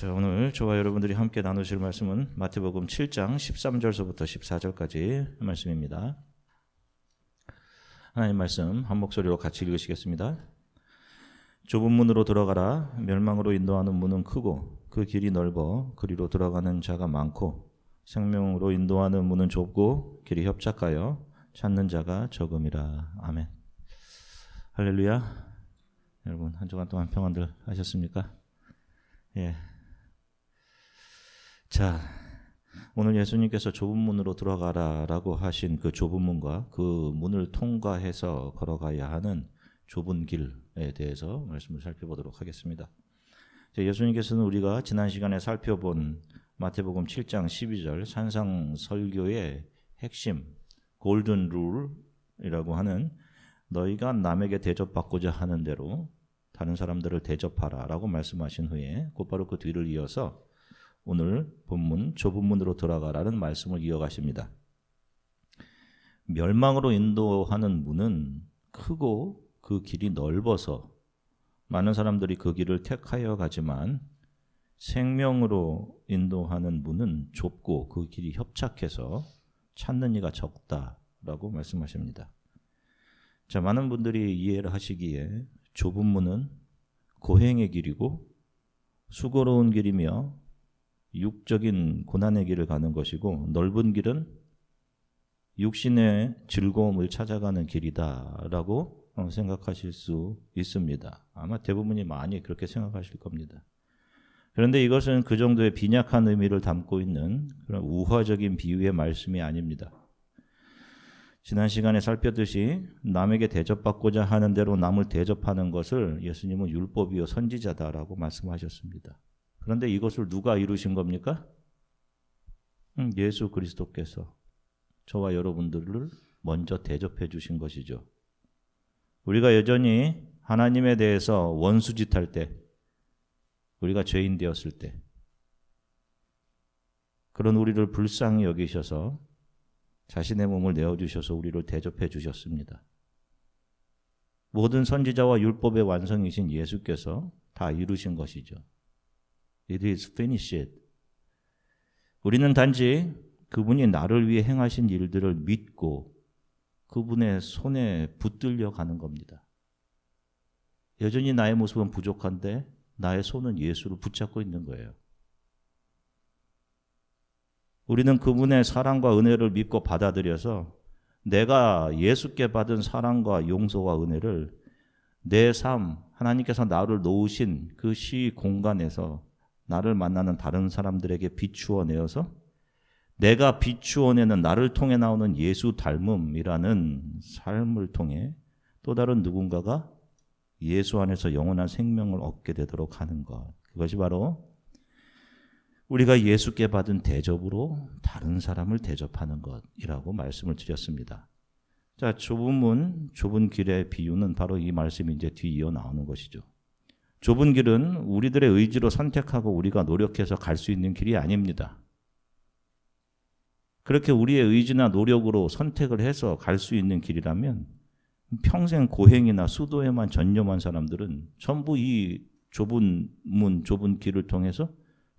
자, 오늘 저와 여러분들이 함께 나누실 말씀은 마태복음 7장 13절서부터 14절까지 말씀입니다. 하나님 말씀 한 목소리로 같이 읽으시겠습니다. 좁은 문으로 들어가라 멸망으로 인도하는 문은 크고 그 길이 넓어 그리로 들어가는 자가 많고 생명으로 인도하는 문은 좁고 길이 협착하여 찾는 자가 적음이라. 아멘. 할렐루야. 여러분 한 주간 동안 평안들 하셨습니까? 예. 자, 오늘 예수님께서 좁은 문으로 들어가라라고 하신 그 좁은 문과 그 문을 통과해서 걸어가야 하는 좁은 길에 대해서 말씀을 살펴보도록 하겠습니다. 예수님께서는 우리가 지난 시간에 살펴본 마태복음 7장 12절 산상 설교의 핵심 골든 룰이라고 하는 너희가 남에게 대접받고자 하는 대로 다른 사람들을 대접하라라고 말씀하신 후에 곧바로 그 뒤를 이어서 오늘 본문 좁은 문으로 들어가라는 말씀을 이어가십니다. 멸망으로 인도하는 문은 크고 그 길이 넓어서 많은 사람들이 그 길을 택하여 가지만 생명으로 인도하는 문은 좁고 그 길이 협착해서 찾는 이가 적다라고 말씀하십니다. 자, 많은 분들이 이해를 하시기에 좁은 문은 고행의 길이고 수고로운 길이며 육적인 고난의 길을 가는 것이고 넓은 길은 육신의 즐거움을 찾아가는 길이다라고 생각하실 수 있습니다. 아마 대부분이 많이 그렇게 생각하실 겁니다. 그런데 이것은 그 정도의 빈약한 의미를 담고 있는 그런 우화적인 비유의 말씀이 아닙니다. 지난 시간에 살폈듯이 남에게 대접받고자 하는 대로 남을 대접하는 것을 예수님은 율법이요 선지자다라고 말씀하셨습니다. 그런데 이것을 누가 이루신 겁니까? 음, 예수 그리스도께서 저와 여러분들을 먼저 대접해 주신 것이죠. 우리가 여전히 하나님에 대해서 원수짓 할 때, 우리가 죄인 되었을 때, 그런 우리를 불쌍히 여기셔서 자신의 몸을 내어 주셔서 우리를 대접해 주셨습니다. 모든 선지자와 율법의 완성이신 예수께서 다 이루신 것이죠. It is finished. 우리는 단지 그분이 나를 위해 행하신 일들을 믿고 그분의 손에 붙들려 가는 겁니다. 여전히 나의 모습은 부족한데 나의 손은 예수를 붙잡고 있는 거예요. 우리는 그분의 사랑과 은혜를 믿고 받아들여서 내가 예수께 받은 사랑과 용서와 은혜를 내 삶, 하나님께서 나를 놓으신 그 시 공간에서 나를 만나는 다른 사람들에게 비추어 내어서 내가 비추어 내는 나를 통해 나오는 예수 닮음이라는 삶을 통해 또 다른 누군가가 예수 안에서 영원한 생명을 얻게 되도록 하는 것. 그것이 바로 우리가 예수께 받은 대접으로 다른 사람을 대접하는 것이라고 말씀을 드렸습니다. 자, 좁은 문, 좁은 길의 비유는 바로 이 말씀이 이제 뒤이어 나오는 것이죠. 좁은 길은 우리들의 의지로 선택하고 우리가 노력해서 갈 수 있는 길이 아닙니다. 그렇게 우리의 의지나 노력으로 선택을 해서 갈 수 있는 길이라면 평생 고행이나 수도에만 전념한 사람들은 전부 이 좁은 문, 좁은 길을 통해서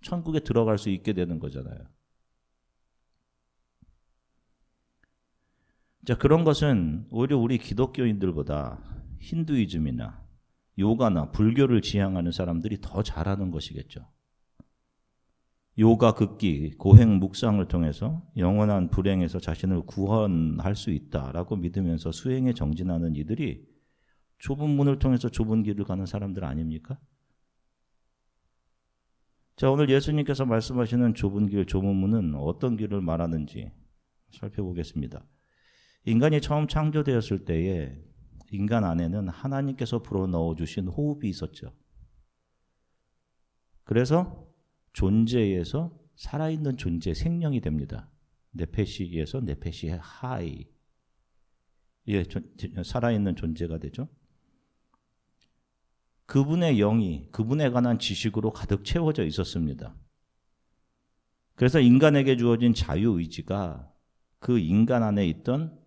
천국에 들어갈 수 있게 되는 거잖아요. 자, 그런 것은 오히려 우리 기독교인들보다 힌두이즘이나 요가나 불교를 지향하는 사람들이 더 잘하는 것이겠죠. 요가 극기, 고행 묵상을 통해서 영원한 불행에서 자신을 구원할 수 있다라고 믿으면서 수행에 정진하는 이들이 좁은 문을 통해서 좁은 길을 가는 사람들 아닙니까? 자, 오늘 예수님께서 말씀하시는 좁은 길, 좁은 문은 어떤 길을 말하는지 살펴보겠습니다. 인간이 처음 창조되었을 때에 인간 안에는 하나님께서 불어 넣어 주신 호흡이 있었죠. 그래서 존재에서 살아있는 존재, 생명이 됩니다. 네페시에서 네페시의 하이. 예, 살아있는 존재가 되죠. 그분의 영이 그분에 관한 지식으로 가득 채워져 있었습니다. 그래서 인간에게 주어진 자유의지가 그 인간 안에 있던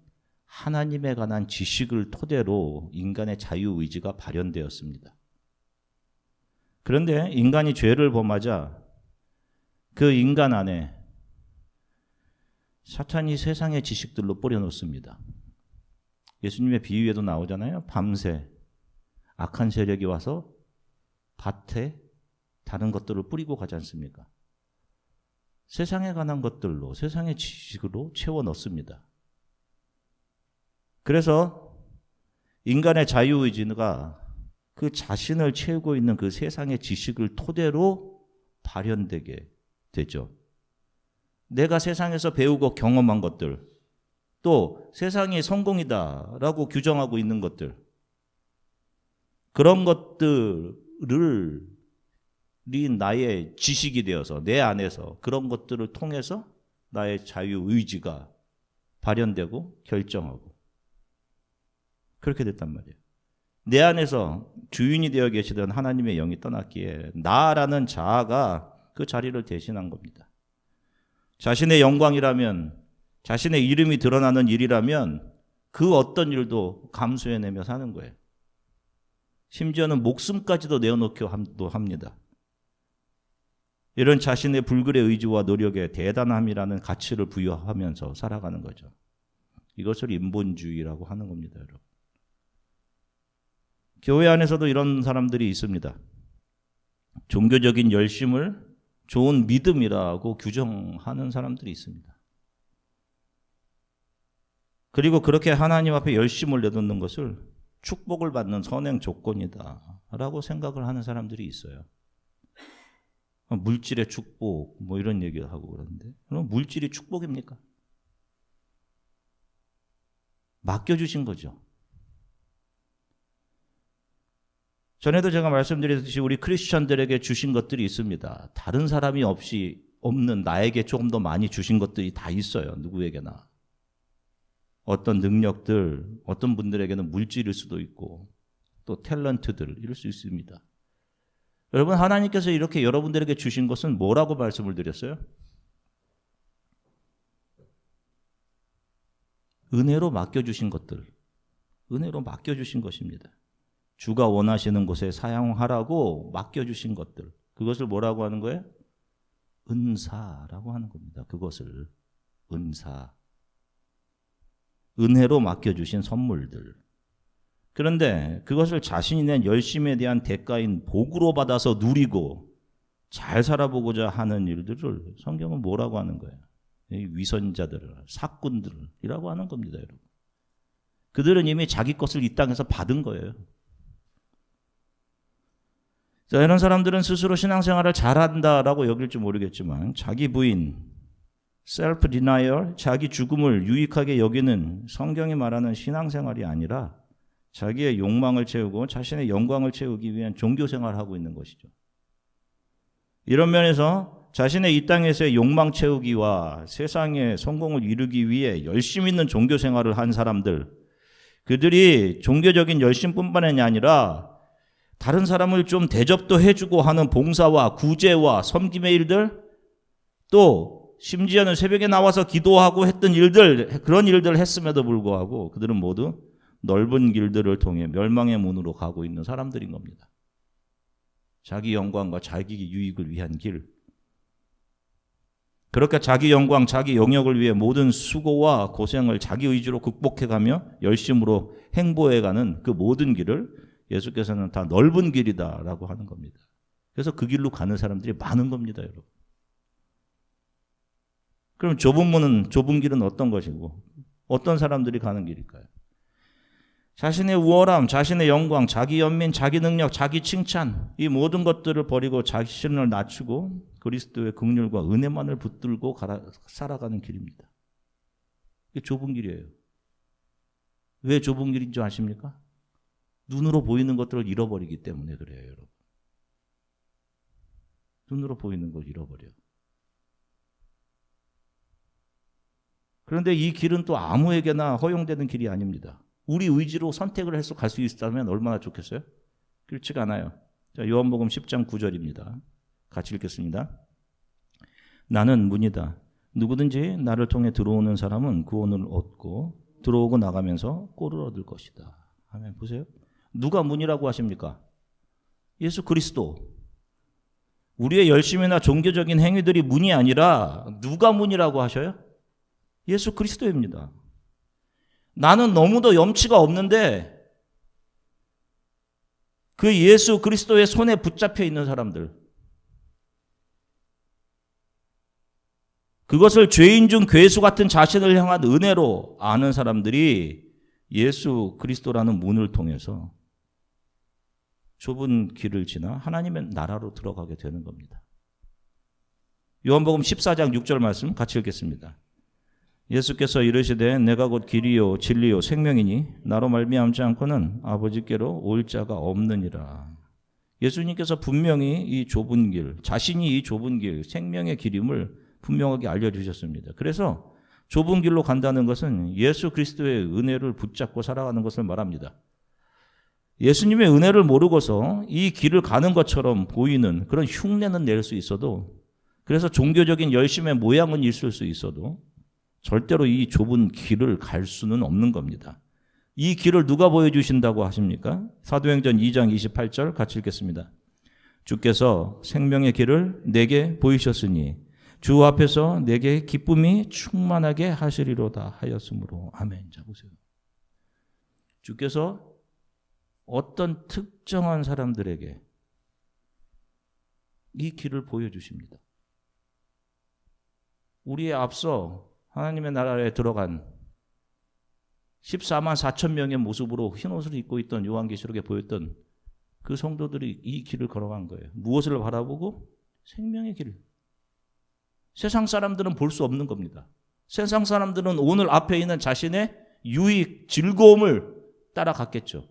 하나님에 관한 지식을 토대로 인간의 자유 의지가 발현되었습니다. 그런데 인간이 죄를 범하자 그 인간 안에 사탄이 세상의 지식들로 뿌려놓습니다. 예수님의 비유에도 나오잖아요. 밤새 악한 세력이 와서 밭에 다른 것들을 뿌리고 가지 않습니까? 세상에 관한 것들로, 세상의 지식으로 채워 넣습니다. 그래서 인간의 자유의지가 그 자신을 채우고 있는 그 세상의 지식을 토대로 발현되게 되죠. 내가 세상에서 배우고 경험한 것들, 또 세상이 성공이다라고 규정하고 있는 것들, 그런 것들을 나의 지식이 되어서 내 안에서 그런 것들을 통해서 나의 자유 의지가 발현되고 결정하고 그렇게 됐단 말이에요. 내 안에서 주인이 되어 계시던 하나님의 영이 떠났기에 나라는 자아가 그 자리를 대신한 겁니다. 자신의 영광이라면 자신의 이름이 드러나는 일이라면 그 어떤 일도 감수해내며 사는 거예요. 심지어는 목숨까지도 내어놓기도 합니다. 이런 자신의 불굴의 의지와 노력에 대단함이라는 가치를 부여하면서 살아가는 거죠. 이것을 인본주의라고 하는 겁니다, 여러분. 교회 안에서도 이런 사람들이 있습니다. 종교적인 열심을 좋은 믿음이라고 규정하는 사람들이 있습니다. 그리고 그렇게 하나님 앞에 열심을 내놓는 것을 축복을 받는 선행 조건이다라고 생각을 하는 사람들이 있어요. 물질의 축복 뭐 이런 얘기를 하고 그러는데 그럼 물질이 축복입니까? 맡겨주신 거죠. 전에도 제가 말씀드렸듯이 우리 크리스천들에게 주신 것들이 있습니다. 다른 사람이 없이 없는 나에게 조금 더 많이 주신 것들이 다 있어요. 누구에게나. 어떤 능력들, 어떤 분들에게는 물질일 수도 있고 또 탤런트들 이럴 수 있습니다. 여러분 하나님께서 이렇게 여러분들에게 주신 것은 뭐라고 말씀을 드렸어요? 은혜로 맡겨 주신 것들. 은혜로 맡겨 주신 것입니다. 주가 원하시는 곳에 사용하라고 맡겨 주신 것들. 그것을 뭐라고 하는 거예요? 은사라고 하는 겁니다. 그것을 은사. 은혜로 맡겨주신 선물들. 그런데 그것을 자신이 낸 열심에 대한 대가인 복으로 받아서 누리고 잘 살아보고자 하는 일들을 성경은 뭐라고 하는 거예요? 위선자들, 사꾼들이라고 하는 겁니다, 여러분. 그들은 이미 자기 것을 이 땅에서 받은 거예요. 자, 이런 사람들은 스스로 신앙생활을 잘한다라고 여길지 모르겠지만 자기 부인, 셀프 디나이얼, 자기 죽음을 유익하게 여기는 성경이 말하는 신앙생활이 아니라 자기의 욕망을 채우고 자신의 영광을 채우기 위한 종교 생활을 하고 있는 것이죠. 이런 면에서 자신의 이 땅에서의 욕망 채우기와 세상의 성공을 이루기 위해 열심 있는 종교 생활을 한 사람들, 그들이 종교적인 열심뿐만이 아니라 다른 사람을 좀 대접도 해주고 하는 봉사와 구제와 섬김의 일들, 또 심지어는 새벽에 나와서 기도하고 했던 일들, 그런 일들을 했음에도 불구하고 그들은 모두 넓은 길들을 통해 멸망의 문으로 가고 있는 사람들인 겁니다. 자기 영광과 자기 유익을 위한 길. 그렇게 자기 영광, 자기 영역을 위해 모든 수고와 고생을 자기 의지로 극복해가며 열심으로 행보해가는 그 모든 길을 예수께서는 다 넓은 길이다라고 하는 겁니다. 그래서 그 길로 가는 사람들이 많은 겁니다, 여러분. 그럼 좁은 문은 좁은 길은 어떤 것이고 어떤 사람들이 가는 길일까요? 자신의 우월함, 자신의 영광, 자기 연민, 자기 능력, 자기 칭찬 이 모든 것들을 버리고 자신을 낮추고 그리스도의 긍휼과 은혜만을 붙들고 가라, 살아가는 길입니다. 이게 좁은 길이에요. 왜 좁은 길인 줄 아십니까? 눈으로 보이는 것들을 잃어버리기 때문에 그래요, 여러분. 눈으로 보이는 걸 잃어버려. 그런데 이 길은 또 아무에게나 허용되는 길이 아닙니다. 우리 의지로 선택을 해서 갈 수 있다면 얼마나 좋겠어요? 그렇지가 않아요. 자, 요한복음 10장 9절입니다. 같이 읽겠습니다. 나는 문이다. 누구든지 나를 통해 들어오는 사람은 구원을 얻고 들어오고 나가면서 꼴을 얻을 것이다. 아멘. 보세요. 누가 문이라고 하십니까? 예수 그리스도. 우리의 열심이나 종교적인 행위들이 문이 아니라 누가 문이라고 하셔요? 예수 그리스도입니다. 나는 너무도 염치가 없는데 그 예수 그리스도의 손에 붙잡혀 있는 사람들. 그것을 죄인 중 괴수 같은 자신을 향한 은혜로 아는 사람들이 예수 그리스도라는 문을 통해서 좁은 길을 지나 하나님의 나라로 들어가게 되는 겁니다. 요한복음 14장 6절 말씀 같이 읽겠습니다. 예수께서 이르시되 내가 곧 길이요 진리요 생명이니 나로 말미암지 않고는 아버지께로 올 자가 없느니라. 예수님께서 분명히 이 좁은 길, 자신이 이 좁은 길, 생명의 길임을 분명하게 알려 주셨습니다. 그래서 좁은 길로 간다는 것은 예수 그리스도의 은혜를 붙잡고 살아가는 것을 말합니다. 예수님의 은혜를 모르고서 이 길을 가는 것처럼 보이는 그런 흉내는 낼 수 있어도 그래서 종교적인 열심의 모양은 있을 수 있어도 절대로 이 좁은 길을 갈 수는 없는 겁니다. 이 길을 누가 보여주신다고 하십니까? 사도행전 2장 28절 같이 읽겠습니다. 주께서 생명의 길을 내게 보이셨으니 주 앞에서 내게 기쁨이 충만하게 하시리로다 하였으므로 아멘. 자 보세요. 주께서 어떤 특정한 사람들에게 이 길을 보여주십니다. 우리의 앞서 하나님의 나라에 들어간 14만 4천 명의 모습으로 흰 옷을 입고 있던 요한계시록에 보였던 그 성도들이 이 길을 걸어간 거예요. 무엇을 바라보고? 생명의 길. 세상 사람들은 볼 수 없는 겁니다. 세상 사람들은 오늘 앞에 있는 자신의 유익, 즐거움을 따라갔겠죠.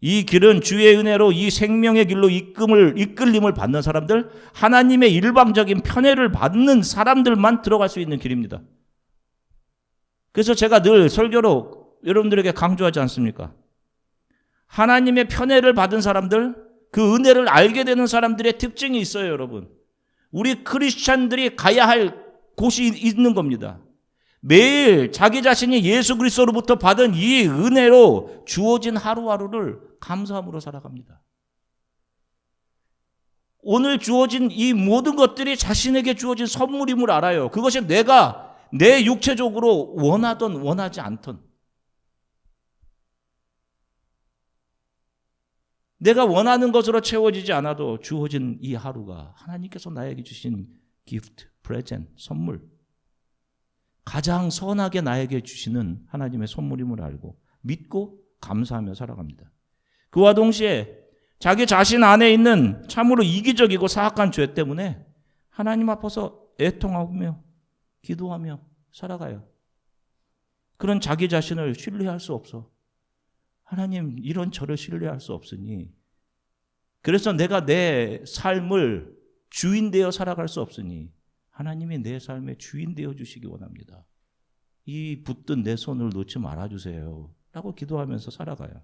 이 길은 주의 은혜로 이 생명의 길로 이끌림을, 이끌림을 받는 사람들, 하나님의 일방적인 편애를 받는 사람들만 들어갈 수 있는 길입니다. 그래서 제가 늘 설교로 여러분들에게 강조하지 않습니까? 하나님의 편애를 받은 사람들, 그 은혜를 알게 되는 사람들의 특징이 있어요, 여러분. 우리 크리스찬들이 가야 할 곳이 있는 겁니다. 매일 자기 자신이 예수 그리스도로부터 받은 이 은혜로 주어진 하루하루를 감사함으로 살아갑니다. 오늘 주어진 이 모든 것들이 자신에게 주어진 선물임을 알아요. 그것이 내가 내 육체적으로 원하던 원하지 않던 내가 원하는 것으로 채워지지 않아도 주어진 이 하루가 하나님께서 나에게 주신 기프트, 프레젠, 선물 가장 선하게 나에게 주시는 하나님의 선물임을 알고 믿고 감사하며 살아갑니다. 그와 동시에 자기 자신 안에 있는 참으로 이기적이고 사악한 죄 때문에 하나님 앞에서 애통하며 기도하며 살아가요. 그런 자기 자신을 신뢰할 수 없어. 하나님, 이런 저를 신뢰할 수 없으니. 그래서 내가 내 삶을 주인 되어 살아갈 수 없으니 하나님이 내 삶의 주인 되어 주시기 원합니다. 이 붙든 내 손을 놓지 말아 주세요. 라고 기도하면서 살아가요.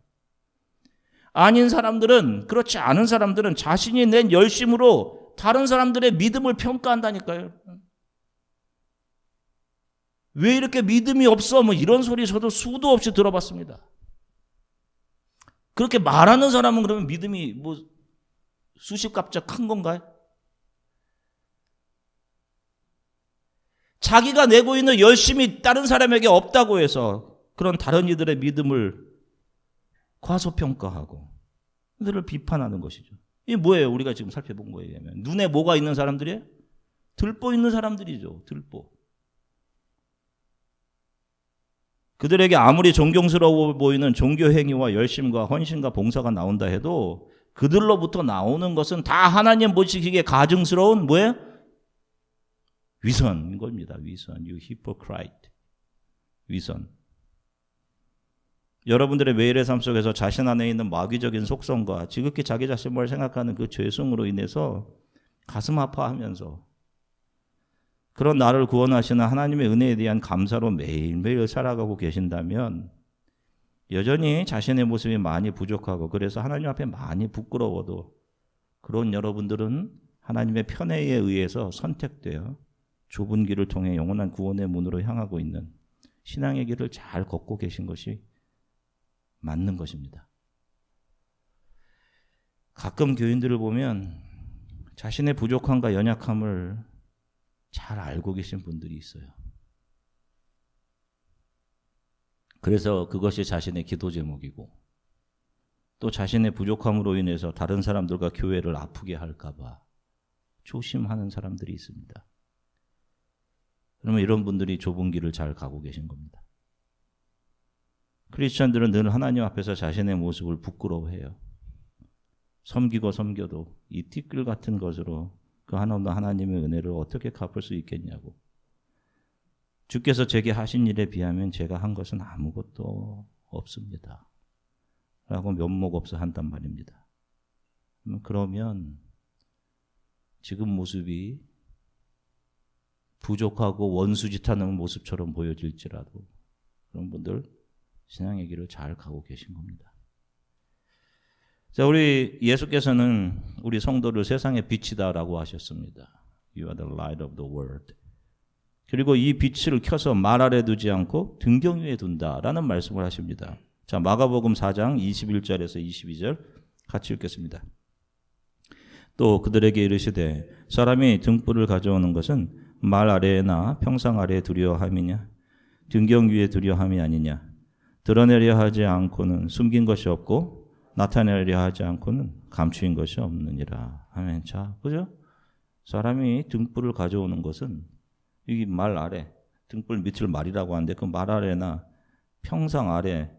아닌 사람들은 그렇지 않은 사람들은 자신이 낸 열심으로 다른 사람들의 믿음을 평가한다니까요. 왜 이렇게 믿음이 없어? 뭐 이런 소리 저도 수도 없이 들어봤습니다. 그렇게 말하는 사람은 그러면 믿음이 뭐 수십 값짝 큰 건가요? 자기가 내고 있는 열심이 다른 사람에게 없다고 해서 그런 다른 이들의 믿음을 과소평가하고 그들을 비판하는 것이죠. 이게 뭐예요? 우리가 지금 살펴본 거에 의하면 눈에 뭐가 있는 사람들이에요? 들보 있는 사람들이죠. 들보. 그들에게 아무리 존경스러워 보이는 종교 행위와 열심과 헌신과 봉사가 나온다 해도 그들로부터 나오는 것은 다 하나님 보시기에 가증스러운 뭐예요? 위선인 겁니다. 위선. You hypocrite. 위선. 여러분들의 매일의 삶 속에서 자신 안에 있는 마귀적인 속성과 지극히 자기 자신을 생각하는 그 죄성으로 인해서 가슴 아파하면서 그런 나를 구원하시는 하나님의 은혜에 대한 감사로 매일매일 살아가고 계신다면 여전히 자신의 모습이 많이 부족하고 그래서 하나님 앞에 많이 부끄러워도 그런 여러분들은 하나님의 편애에 의해서 선택되어 좁은 길을 통해 영원한 구원의 문으로 향하고 있는 신앙의 길을 잘 걷고 계신 것이 맞는 것입니다. 가끔 교인들을 보면 자신의 부족함과 연약함을 잘 알고 계신 분들이 있어요. 그래서 그것이 자신의 기도 제목이고 또 자신의 부족함으로 인해서 다른 사람들과 교회를 아프게 할까봐 조심하는 사람들이 있습니다. 그러면 이런 분들이 좁은 길을 잘 가고 계신 겁니다. 크리스천들은 늘 하나님 앞에서 자신의 모습을 부끄러워해요. 섬기고 섬겨도 이 티끌 같은 것으로 그 하나님도 하나님의 은혜를 어떻게 갚을 수 있겠냐고. 주께서 제게 하신 일에 비하면 제가 한 것은 아무것도 없습니다. 라고 면목 없어 한단 말입니다. 그러면 지금 모습이 부족하고 원수짓하는 모습처럼 보여질지라도 그런 분들 신앙의 길을 잘 가고 계신 겁니다. 자, 우리 예수께서는 우리 성도를 세상의 빛이다라고 하셨습니다. You are the light of the world. 그리고 이 빛을 켜서 말 아래 두지 않고 등경 위에 둔다라는 말씀을 하십니다. 자, 마가복음 4장 21절에서 22절 같이 읽겠습니다. 또 그들에게 이르시되 사람이 등불을 가져오는 것은 말 아래나 평상 아래에 두려 함이냐 등경 위에 두려 함이 아니냐 드러내려 하지 않고는 숨긴 것이 없고 나타내려 하지 않고는 감추인 것이 없느니라. 아멘. 자, 그죠? 사람이 등불을 가져오는 것은 이말 아래, 등불 밑을 말이라고 하는데 그 말 아래나 평상 아래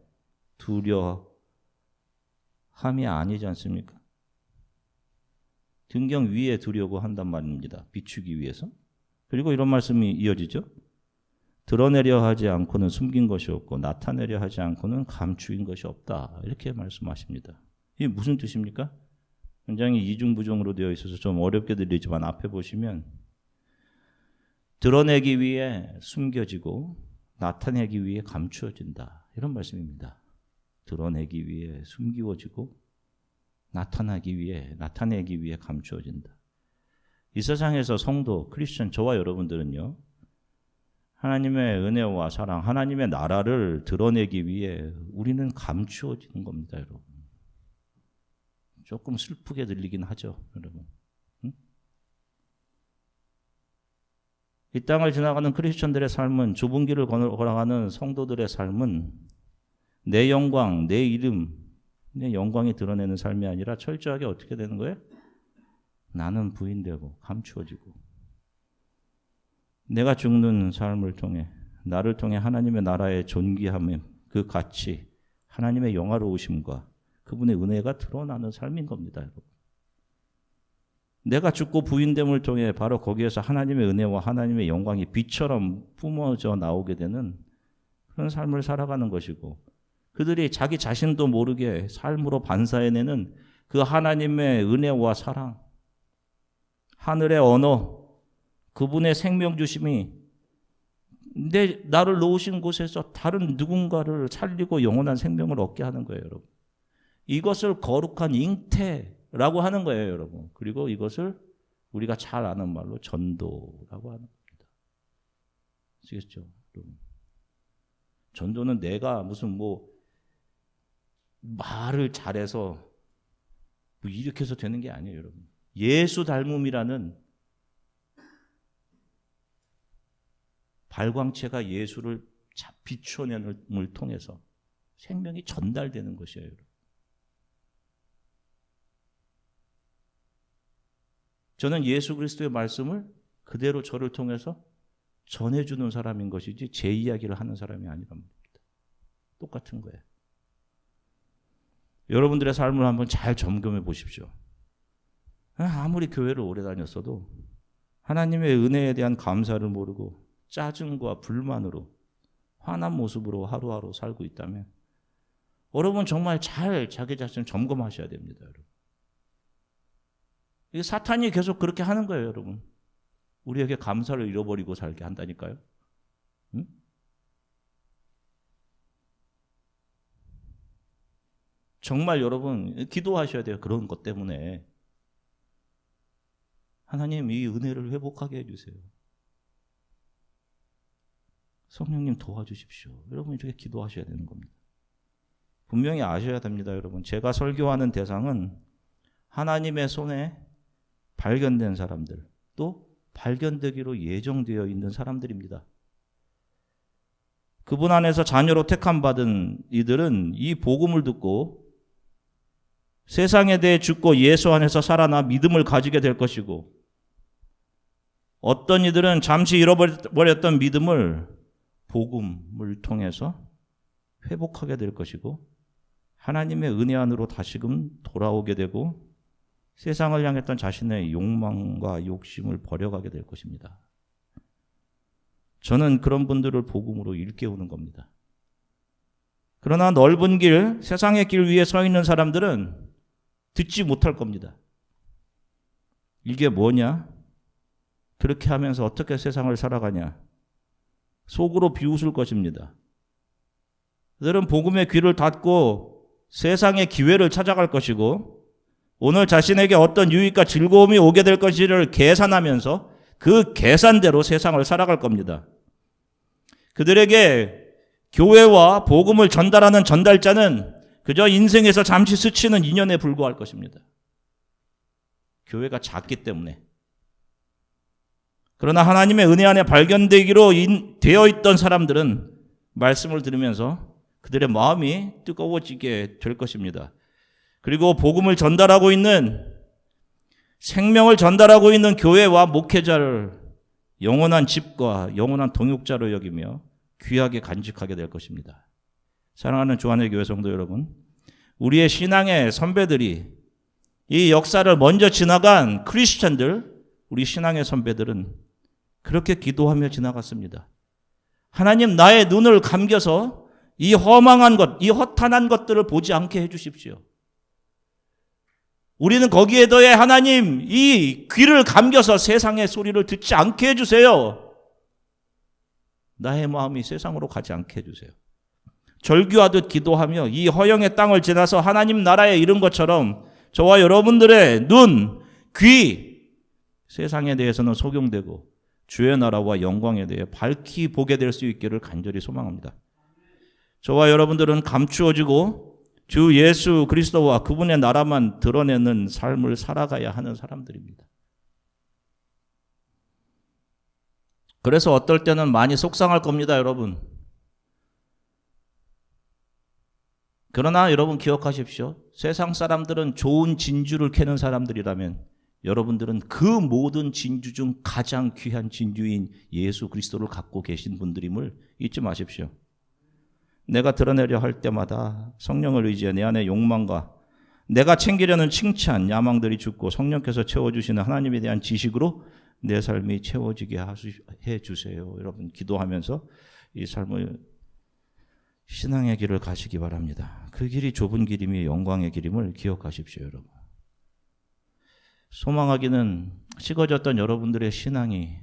두려 함이 아니지 않습니까? 등경 위에 두려고 한단 말입니다. 비추기 위해서. 그리고 이런 말씀이 이어지죠. 드러내려 하지 않고는 숨긴 것이 없고 나타내려 하지 않고는 감추인 것이 없다. 이렇게 말씀하십니다. 이게 무슨 뜻입니까? 굉장히 이중부정으로 되어 있어서 좀 어렵게 들리지만 앞에 보시면 드러내기 위해 숨겨지고 나타내기 위해 감추어진다. 이런 말씀입니다. 드러내기 위해 숨기워지고 나타나기 위해 나타내기 위해 감추어진다. 이 세상에서 성도 크리스천 저와 여러분들은요. 하나님의 은혜와 사랑, 하나님의 나라를 드러내기 위해 우리는 감추어지는 겁니다, 여러분. 조금 슬프게 들리긴 하죠, 여러분. 응? 이 땅을 지나가는 크리스천들의 삶은 좁은 길을 걸어가는 성도들의 삶은 내 영광, 내 이름, 내 영광이 드러내는 삶이 아니라 철저하게 어떻게 되는 거예요? 나는 부인되고 감추어지고 내가 죽는 삶을 통해 나를 통해 하나님의 나라의 존귀함, 그 가치, 하나님의 영화로우심과 그분의 은혜가 드러나는 삶인 겁니다, 여러분. 내가 죽고 부인됨을 통해 바로 거기에서 하나님의 은혜와 하나님의 영광이 빛처럼 뿜어져 나오게 되는 그런 삶을 살아가는 것이고 그들이 자기 자신도 모르게 삶으로 반사해내는 그 하나님의 은혜와 사랑, 하늘의 언어, 그분의 생명 주심이 내 나를 놓으신 곳에서 다른 누군가를 살리고 영원한 생명을 얻게 하는 거예요, 여러분. 이것을 거룩한 잉태라고 하는 거예요, 여러분. 그리고 이것을 우리가 잘 아는 말로 전도라고 하는 겁니다. 아시겠죠, 여러분? 전도는 내가 무슨 뭐 말을 잘해서 뭐 이렇게 해서 되는 게 아니에요, 여러분. 예수 닮음이라는 발광체가 예수를 비추어내는을 통해서 생명이 전달되는 것이에요. 저는 예수 그리스도의 말씀을 그대로 저를 통해서 전해주는 사람인 것이지 제 이야기를 하는 사람이 아니란 말입니다. 똑같은 거예요. 여러분들의 삶을 한번 잘 점검해 보십시오. 아무리 교회를 오래 다녔어도 하나님의 은혜에 대한 감사를 모르고 짜증과 불만으로 화난 모습으로 하루하루 살고 있다면 여러분 정말 잘 자기 자신을 점검하셔야 됩니다, 여러분. 이게 사탄이 계속 그렇게 하는 거예요, 여러분. 우리에게 감사를 잃어버리고 살게 한다니까요. 응? 정말 여러분 기도하셔야 돼요. 그런 것 때문에. 하나님 이 은혜를 회복하게 해주세요. 성령님 도와주십시오. 여러분 이렇게 기도하셔야 되는 겁니다. 분명히 아셔야 됩니다, 여러분. 제가 설교하는 대상은 하나님의 손에 발견된 사람들, 또 발견되기로 예정되어 있는 사람들입니다. 그분 안에서 자녀로 택함 받은 이들은 이 복음을 듣고 세상에 대해 죽고 예수 안에서 살아나 믿음을 가지게 될 것이고 어떤 이들은 잠시 잃어버렸던 믿음을 복음을 통해서 회복하게 될 것이고 하나님의 은혜 안으로 다시금 돌아오게 되고 세상을 향했던 자신의 욕망과 욕심을 버려가게 될 것입니다. 저는 그런 분들을 복음으로 일깨우는 겁니다. 그러나 넓은 길, 세상의 길 위에 서 있는 사람들은 듣지 못할 겁니다. 이게 뭐냐? 그렇게 하면서 어떻게 세상을 살아가냐? 속으로 비웃을 것입니다. 그들은 복음의 귀를 닫고 세상의 기회를 찾아갈 것이고 오늘 자신에게 어떤 유익과 즐거움이 오게 될 것을 계산하면서 그 계산대로 세상을 살아갈 겁니다. 그들에게 교회와 복음을 전달하는 전달자는 그저 인생에서 잠시 스치는 인연에 불과할 것입니다. 교회가 작기 때문에. 그러나 하나님의 은혜 안에 발견되기로 되어 있던 사람들은 말씀을 들으면서 그들의 마음이 뜨거워지게 될 것입니다. 그리고 복음을 전달하고 있는 생명을 전달하고 있는 교회와 목회자를 영원한 집과 영원한 동역자로 여기며 귀하게 간직하게 될 것입니다. 사랑하는 주한의 교회 성도 여러분, 우리의 신앙의 선배들이 이 역사를 먼저 지나간 크리스천들, 우리 신앙의 선배들은 그렇게 기도하며 지나갔습니다. 하나님 나의 눈을 감겨서 이 허망한 것, 이 허탄한 것들을 보지 않게 해 주십시오. 우리는 거기에 더해 하나님 이 귀를 감겨서 세상의 소리를 듣지 않게 해 주세요. 나의 마음이 세상으로 가지 않게 해 주세요. 절규하듯 기도하며 이 허영의 땅을 지나서 하나님 나라에 이른 것처럼 저와 여러분들의 눈, 귀, 세상에 대해서는 속용되고 주의 나라와 영광에 대해 밝히 보게 될 수 있기를 간절히 소망합니다. 저와 여러분들은 감추어지고 주 예수 그리스도와 그분의 나라만 드러내는 삶을 살아가야 하는 사람들입니다. 그래서 어떨 때는 많이 속상할 겁니다, 여러분. 그러나 여러분 기억하십시오. 세상 사람들은 좋은 진주를 캐는 사람들이라면 여러분들은 그 모든 진주 중 가장 귀한 진주인 예수 그리스도를 갖고 계신 분들임을 잊지 마십시오. 내가 드러내려 할 때마다 성령을 의지해 내 안의 욕망과 내가 챙기려는 칭찬, 야망들이 죽고 성령께서 채워주시는 하나님에 대한 지식으로 내 삶이 채워지게 해 주세요. 여러분 기도하면서 이 삶을 신앙의 길을 가시기 바랍니다. 그 길이 좁은 길임이 영광의 길임을 기억하십시오, 여러분. 소망하기는 식어졌던 여러분들의 신앙이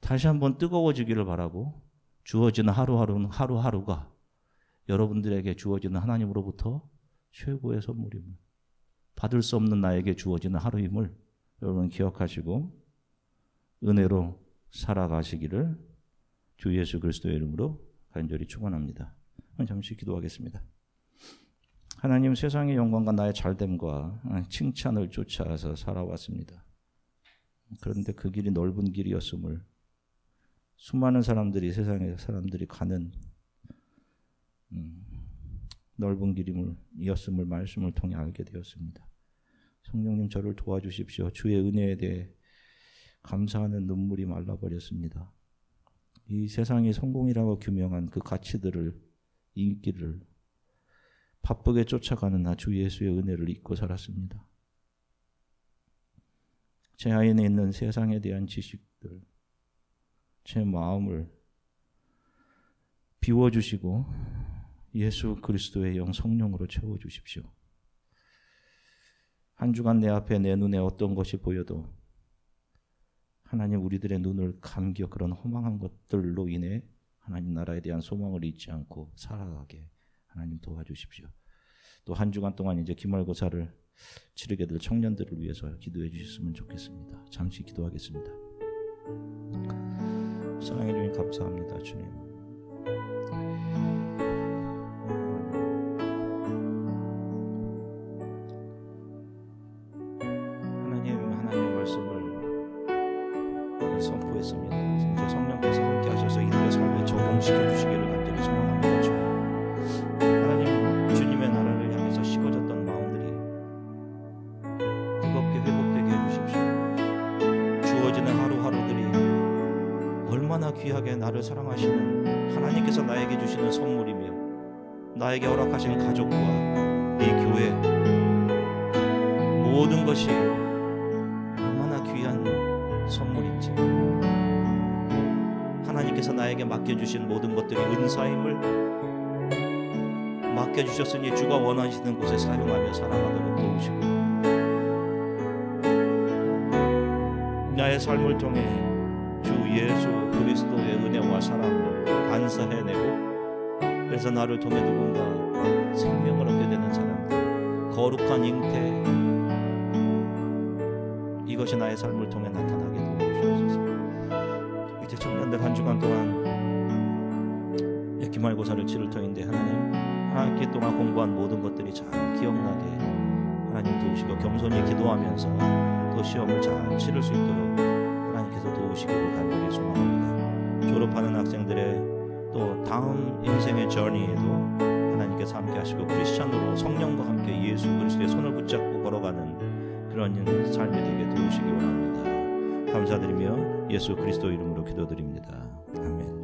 다시 한번 뜨거워지기를 바라고 주어지는 하루하루는 하루하루가 여러분들에게 주어지는 하나님으로부터 최고의 선물임을 받을 수 없는 나에게 주어지는 하루임을 여러분 기억하시고 은혜로 살아가시기를 주 예수 그리스도의 이름으로 간절히 축원합니다. 잠시 기도하겠습니다. 하나님 세상의 영광과 나의 잘됨과 칭찬을 쫓아서 살아왔습니다. 그런데 그 길이 넓은 길이었음을 수많은 사람들이 세상의 사람들이 가는 음, 넓은 길임을 이었음을 말씀을 통해 알게 되었습니다. 성령님 저를 도와주십시오. 주의 은혜에 대해 감사하는 눈물이 말라버렸습니다. 이 세상이 성공이라고 규명한 그 가치들을 인기를 바쁘게 쫓아가는 나주 예수의 은혜를 잊고 살았습니다. 제 안에 있는 세상에 대한 지식들, 제 마음을 비워주시고 예수 그리스도의 영 성령으로 채워주십시오. 한 주간 내 앞에 내 눈에 어떤 것이 보여도 하나님 우리들의 눈을 감겨 그런 허망한 것들로 인해 하나님 나라에 대한 소망을 잊지 않고 살아가게 하나님 도와주십시오. 또 한 주간 동안 이제 기말고사를 치르게 될 청년들을 위해서 기도해 주셨으면 좋겠습니다. 잠시 기도하겠습니다. 사랑해 주님 감사합니다, 주님. 선포했습니다. 성령께서 함께 하셔서 이들의 삶에 적용시켜 주시기를 나를 사랑하시는 하나님께서 나에게 주시는 선물이며 나에게 허락하신 가족과 이 교회 모든 것이 얼마나 귀한 선물인지 하나님께서 나에게 맡겨주신 모든 것들이 은사임을 맡겨주셨으니 주가 원하시는 곳에 사용하며 살아가도록 도우시고 나의 삶을 통해 주 예수 사랑을 반사해내고 그래서 나를 통해 누군가 생명을 얻게 되는 사람들 거룩한 잉태 이것이 나의 삶을 통해 나타나게 도와주옵소서. 이제 청년들 한 주간 동안 예, 기말고사를 치를 터인데 하나님 한 학기 동안 공부한 모든 것들이 잘 기억나게 하나님 도우시고 겸손히 기도하면서 또 시험을 잘 치를 수 있도록 하나님께서 도우시기를 간절히 소망합니다 졸업하는 학생들의 또 다음 인생의 저니에도 하나님께서 함께 하시고 크리스천으로 성령과 함께 예수 그리스도의 손을 붙잡고 걸어가는 그런 삶이 되게 도우시기 원합니다. 감사드리며 예수 그리스도 이름으로 기도드립니다. 아멘.